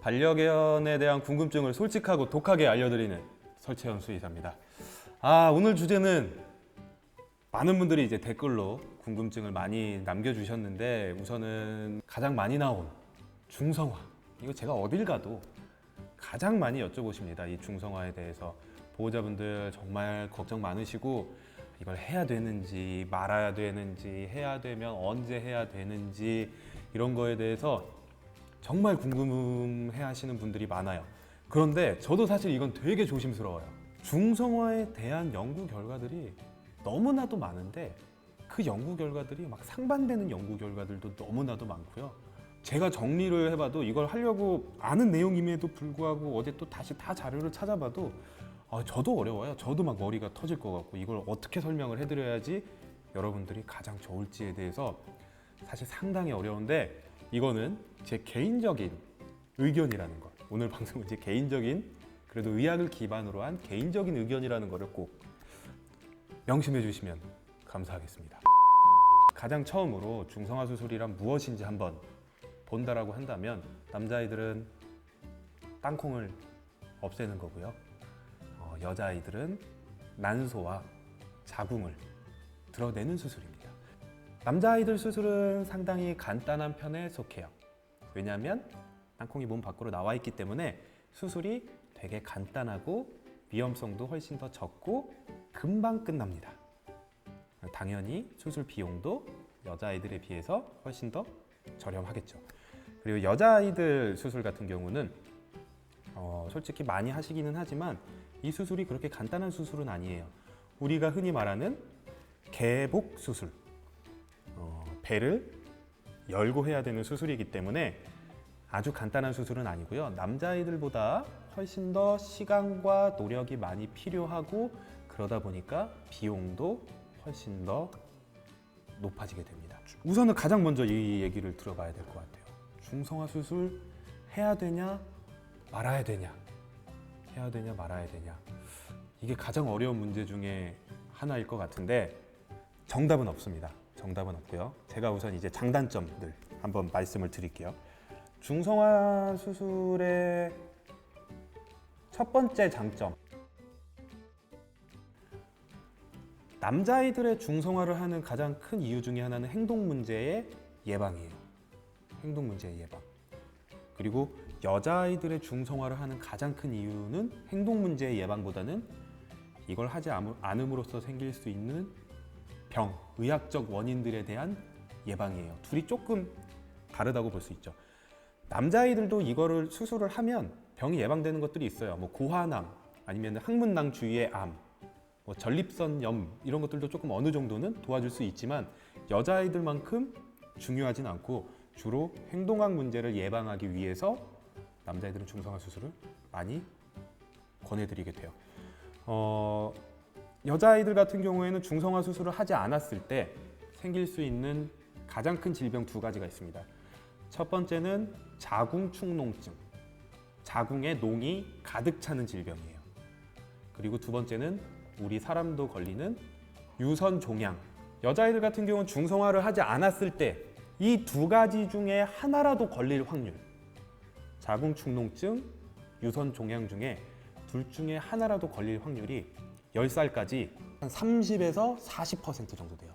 반려견에 대한 궁금증을 솔직하고 독하게 알려드리는 설채현 수의사입니다. 아 오늘 주제는 많은 분들이 이제 댓글로 궁금증을 많이 남겨주셨는데 우선은 가장 많이 나온 중성화 이거 제가 어딜 가도 가장 많이 여쭤보십니다. 이 중성화에 대해서 보호자분들 정말 걱정 많으시고 이걸 해야 되는지 말아야 되는지 해야 되면 언제 해야 되는지 이런 거에 대해서 정말 궁금해 하시는 분들이 많아요. 그런데 저도 사실 이건 되게 조심스러워요. 중성화에 대한 연구 결과들이 너무나도 많은데 그 연구 결과들이 막 상반되는 연구 결과들도 너무나도 많고요. 제가 정리를 해봐도 이걸 하려고 아는 내용임에도 불구하고 어제 또 다시 다 자료를 찾아봐도 아, 저도 어려워요. 저도 막 머리가 터질 것 같고 이걸 어떻게 설명을 해드려야지 여러분들이 가장 좋을지에 대해서 사실 상당히 어려운데 이거는 제 개인적인 의견이라는 것. 오늘 방송은 제 개인적인 그래도 의학을 기반으로 한 개인적인 의견이라는 것을 꼭 명심해 주시면 감사하겠습니다. 가장 처음으로 중성화 수술이란 무엇인지 한번 본다라고 한다면 남자아이들은 땅콩을 없애는 거고요. 어, 여자아이들은 난소와 자궁을 드러내는 수술입니다. 남자아이들 수술은 상당히 간단한 편에 속해요. 왜냐하면 땅콩이 몸 밖으로 나와 있기 때문에 수술이 되게 간단하고 위험성도 훨씬 더 적고 금방 끝납니다. 당연히 수술 비용도 여자아이들에 비해서 훨씬 더 저렴하겠죠. 그리고 여자아이들 수술 같은 경우는 어, 솔직히 많이 하시기는 하지만 이 수술이 그렇게 간단한 수술은 아니에요. 우리가 흔히 말하는 개복 수술, 어, 배를 열고 해야 되는 수술이기 때문에 아주 간단한 수술은 아니고요. 남자아이들보다 훨씬 더 시간과 노력이 많이 필요하고 그러다 보니까 비용도 훨씬 더 높아지게 됩니다. 우선은 가장 먼저 이 얘기를 들어봐야 될 것 같아요. 중성화 수술 해야 되냐 말아야 되냐 해야 되냐 말아야 되냐 이게 가장 어려운 문제 중에 하나일 것 같은데 정답은 없습니다. 정답은 없고요. 제가 우선 이제 장단점들 한번 말씀을 드릴게요. 중성화 수술의 첫 번째 장점. 남자아이들의 중성화를 하는 가장 큰 이유 중에 하나는 행동 문제의 예방이에요. 행동 문제의 예방. 그리고 여자아이들의 중성화를 하는 가장 큰 이유는 행동 문제의 예방보다는 이걸 하지 않음- 않음으로써 생길 수 있는 병, 의학적 원인들에 대한 예방이에요. 둘이 조금 다르다고 볼 수 있죠. 남자아이들도 이거를 수술을 하면 병이 예방되는 것들이 있어요. 뭐 고환암, 아니면 항문낭 주위의 암, 뭐 전립선염 이런 것들도 조금 어느 정도는 도와줄 수 있지만 여자아이들만큼 중요하진 않고 주로 행동학 문제를 예방하기 위해서 남자애들은 중성화 수술을 많이 권해드리게 돼요. 어, 여자아이들 같은 경우에는 중성화 수술을 하지 않았을 때 생길 수 있는 가장 큰 질병 두 가지가 있습니다. 첫 번째는 자궁축농증. 자궁에 농이 가득 차는 질병이에요. 그리고 두 번째는 우리 사람도 걸리는 유선 종양. 여자아이들 같은 경우는 중성화를 하지 않았을 때 이 두 가지 중에 하나라도 걸릴 확률. 자궁 축농증, 유선 종양 중에 둘 중에 하나라도 걸릴 확률이 10살까지 한 30에서 40% 정도 돼요.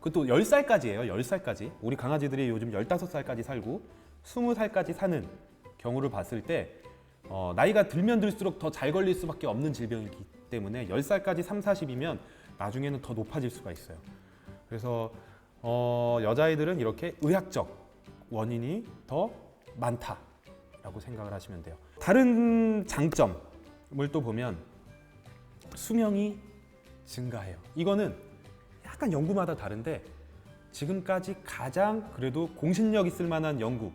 그것도 10살까지예요. 10살까지. 우리 강아지들이 요즘 15살까지 살고 20살까지 사는 경우를 봤을 때 어, 나이가 들면 들수록 더 잘 걸릴 수밖에 없는 질병이기 때문에 10살까지 3, 40이면 나중에는 더 높아질 수가 있어요. 그래서 어, 여자아이들은 이렇게 의학적 원인이 더 많다라고 생각을 하시면 돼요. 다른 장점을 또 보면 수명이 증가해요. 이거는 약간 연구마다 다른데 지금까지 가장 그래도 공신력 있을 만한 연구,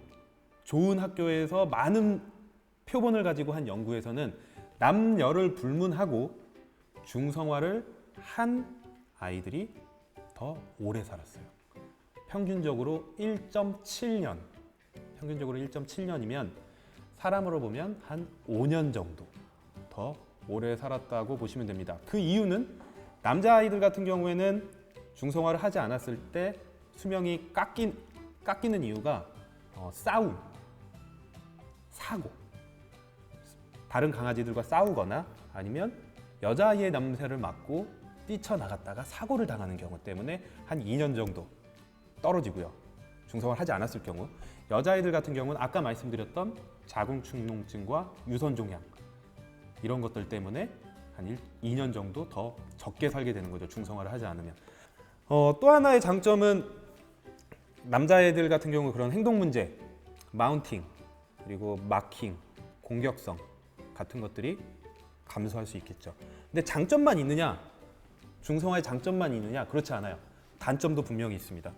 좋은 학교에서 많은 표본을 가지고 한 연구에서는 남녀를 불문하고 중성화를 한 아이들이 더 오래 살았어요. 평균적으로 1.7년, 평균적으로 1.7년이면 사람으로 보면 한 5년 정도 더 오래 살았다고 보시면 됩니다. 그 이유는 남자 아이들 같은 경우에는 중성화를 하지 않았을 때 수명이 깎인, 깎이는 이유가 어, 싸움, 사고 다른 강아지들과 싸우거나 아니면 여자아이의 냄새를 맡고 뛰쳐나갔다가 사고를 당하는 경우 때문에 한 2년 정도 떨어지고요. 중성화를 하지 않았을 경우 여자아이들 같은 경우는 아까 말씀드렸던 자궁축농증과 유선종양 이런 것들 때문에 한 1, 2년 정도 더 적게 살게 되는 거죠. 중성화를 하지 않으면. 어, 또 하나의 장점은 남자애들 같은 경우 그런 행동 문제, 마운팅, 그리고 마킹, 공격성 같은 것들이 감소할 수 있겠죠. 근데 장점만 있느냐? 중성화의 장점만 있느냐? 그렇지 않아요. 단점도 분명히 있습니다.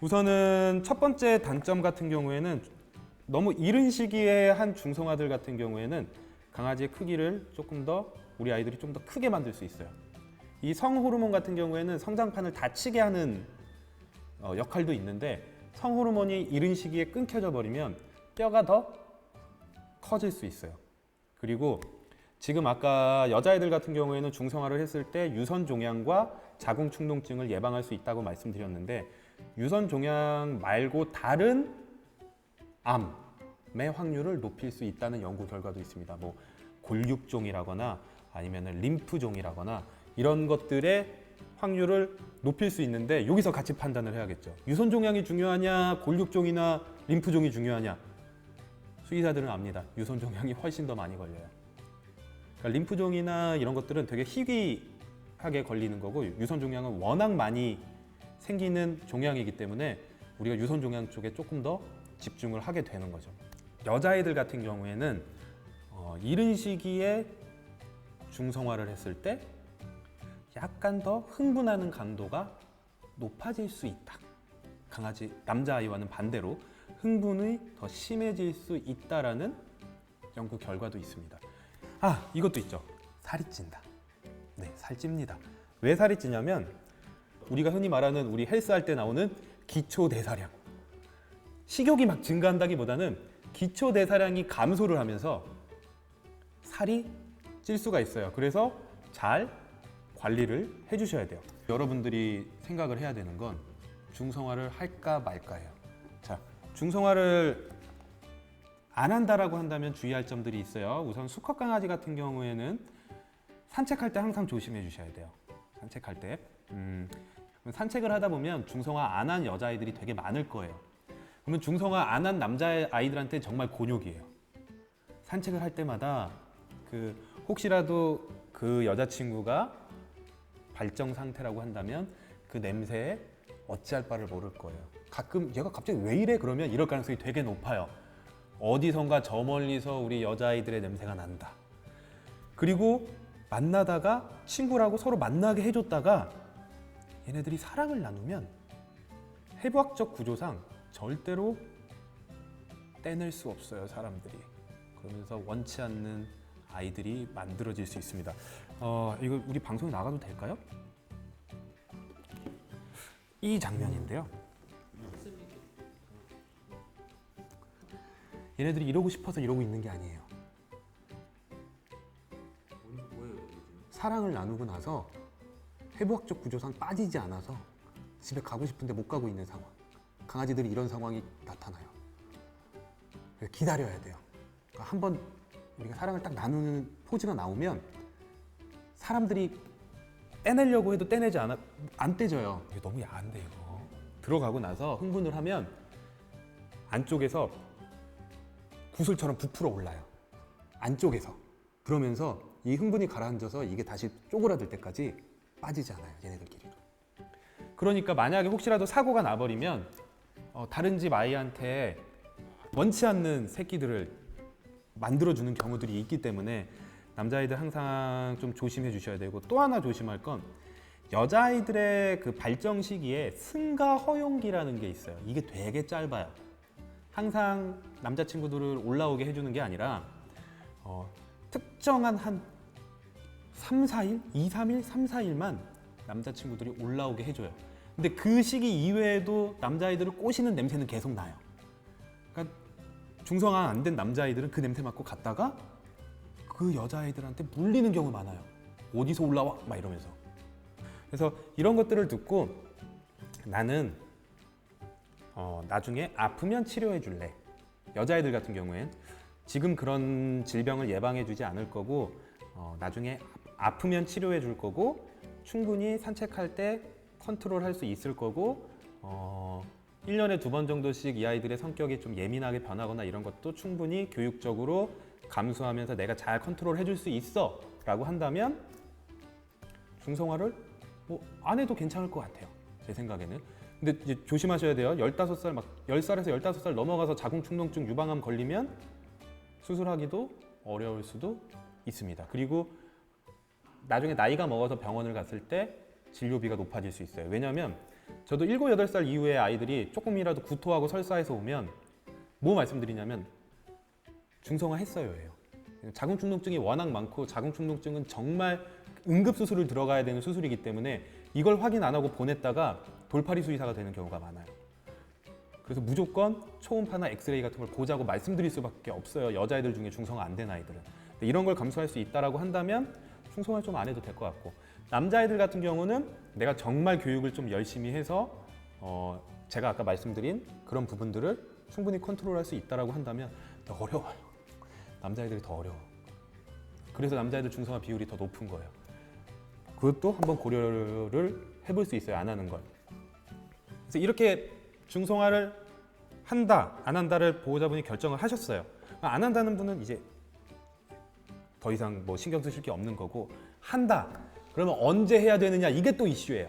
우선은 첫 번째 단점 같은 경우에는 너무 이른 시기에 한 중성화들 같은 경우에는 강아지의 크기를 조금 더 우리 아이들이 좀 더 크게 만들 수 있어요. 이 성호르몬 같은 경우에는 성장판을 닫히게 하는 어, 역할도 있는데 성호르몬이 이른 시기에 끊겨져 버리면 뼈가 더 커질 수 있어요. 그리고 지금 아까 여자애들 같은 경우에는 중성화를 했을 때 유선 종양과 자궁 충동증을 예방할 수 있다고 말씀드렸는데 유선 종양 말고 다른 암 의 확률을 높일 수 있다는 연구 결과도 있습니다. 뭐 골육종이라거나 아니면 림프종이라거나 이런 것들의 확률을 높일 수 있는데 여기서 같이 판단을 해야겠죠. 유선 종양이 중요하냐, 골육종이나 림프종이 중요하냐. 수의사들은 압니다. 유선 종양이 훨씬 더 많이 걸려요. 그러니까 림프종이나 이런 것들은 되게 희귀하게 걸리는 거고 유선 종양은 워낙 많이 생기는 종양이기 때문에 우리가 유선 종양 쪽에 조금 더 집중을 하게 되는 거죠. 여자애들 같은 경우에는 어, 이른 시기에 중성화를 했을 때 약간 더 흥분하는 강도가 높아질 수 있다. 강아지 남자아이와는 반대로 흥분이 더 심해질 수 있다라는 연구 결과도 있습니다. 아, 이것도 있죠. 살이 찐다. 네, 살 찝니다. 왜 살이 찌냐면 우리가 흔히 말하는 우리 헬스 할 때 나오는 기초 대사량. 식욕이 막 증가한다기보다는 기초 대사량이 감소를 하면서 살이 찔 수가 있어요. 그래서 잘 관리를 해 주셔야 돼요. 여러분들이 생각을 해야 되는 건 중성화를 할까 말까예요. 자, 중성화를 안 한다라고 한다면 주의할 점들이 있어요. 우선 수컷 강아지 같은 경우에는 산책할 때 항상 조심해 주셔야 돼요. 산책할 때. 음, 산책을 하다 보면 중성화 안 한 여자아이들이 되게 많을 거예요. 그러면 중성화 안 한 남자 아이들한테 정말 곤욕이에요. 산책을 할 때마다 그 혹시라도 그 여자친구가 발정 상태라고 한다면 그 냄새에 어찌할 바를 모를 거예요. 가끔 얘가 갑자기 왜 이래 그러면 이럴 가능성이 되게 높아요. 어디선가 저 멀리서 우리 여자아이들의 냄새가 난다. 그리고 만나다가 친구라고 서로 만나게 해줬다가 얘네들이 사랑을 나누면 해부학적 구조상 절대로 떼낼 수 없어요 사람들이 그러면서 원치 않는 아이들이 만들어질 수 있습니다. 어, 이거 우리 방송에 나가도 될까요? 이 장면인데요. 얘네들이 이러고 싶어서 이러고 있는 게 아니에요. 사랑을 나누고 나서 해부학적 구조상 빠지지 않아서 집에 가고 싶은데 못 가고 있는 상황. 강아지들이 이런 상황이 나타나요. 기다려야 돼요. 그러니까 한번 우리가 사랑을 딱 나누는 포즈가 나오면 사람들이 떼내려고 해도 떼내지 않아 안 떼져요. 이게 너무 야한데 이거. 들어가고 나서 흥분을 하면 안쪽에서 구슬처럼 부풀어 올라요. 안쪽에서. 그러면서 이 흥분이 가라앉아서 이게 다시 쪼그라들 때까지 빠지지 않아요. 얘네들끼리도. 그러니까 만약에 혹시라도 사고가 나버리면 어, 다른 집 아이한테 원치 않는 새끼들을 만들어주는 경우들이 있기 때문에 남자아이들 항상 좀 조심해 주셔야 되고 또 하나 조심할 건 여자아이들의 그 발정 시기에 승가 허용기라는 게 있어요. 이게 되게 짧아요. 항상 남자친구들을 올라오게 해주는 게 아니라 어, 특정한 한 3, 4일, 2, 3일, 3, 4일만 남자친구들이 올라오게 해줘요. 근데 그 시기 이외에도 남자아이들을 꼬시는 냄새는 계속 나요. 그러니까 중성화 안 된 남자아이들은 그 냄새 맡고 갔다가 그 여자아이들한테 물리는 경우 많아요. 어디서 올라와? 막 이러면서. 그래서 이런 것들을 듣고 나는 어, 나중에 아프면 치료해 줄래. 여자애들 같은 경우엔 지금 그런 질병을 예방해 주지 않을 거고 어, 나중에 아프면 치료해 줄 거고 충분히 산책할 때 컨트롤 할 수 있을 거고 어, 1년에 두 번 정도씩 이 아이들의 성격이 좀 예민하게 변하거나 이런 것도 충분히 교육적으로 감수하면서 내가 잘 컨트롤 해줄 수 있어 라고 한다면 중성화를 뭐 안 해도 괜찮을 것 같아요 제 생각에는. 근데 이제 조심하셔야 돼요. 15살 막 10살에서 15살 넘어가서 자궁충동증 유방암 걸리면 수술하기도 어려울 수도 있습니다. 그리고 나중에 나이가 먹어서 병원을 갔을 때 진료비가 높아질 수 있어요 왜냐하면 저도 7, 8살 이후에 아이들이 조금이라도 구토하고 설사해서 오면 뭐 말씀드리냐면 중성화 했어요예요. 자궁 충동증이 워낙 많고 자궁 충동증은 정말 응급 수술을 들어가야 되는 수술이기 때문에 이걸 확인 안 하고 보냈다가 돌파리 수의사가 되는 경우가 많아요. 그래서 무조건 초음파나 엑스레이 같은 걸 보자고 말씀드릴 수밖에 없어요. 여자애들 중에 중성화 안 된 아이들은. 이런 걸 감수할 수 있다라고 한다면 중성화 좀 안 해도 될 것 같고 남자애들 같은 경우는 내가 정말 교육을 좀 열심히 해서 어, 제가 아까 말씀드린 그런 부분들을 충분히 컨트롤할 수 있다라고 한다면 더 어려워요. 남자애들이 더 어려워. 그래서 남자애들 중성화 비율이 더 높은 거예요. 그것도 한번 고려를 해볼 수 있어요. 안 하는 걸. 그래서 이렇게 중성화를 한다, 안 한다를 보호자분이 결정을 하셨어요. 안 한다는 분은 이제 더 이상 뭐 신경 쓰실 게 없는 거고 한다. 그러면 언제 해야 되느냐 이게 또 이슈예요.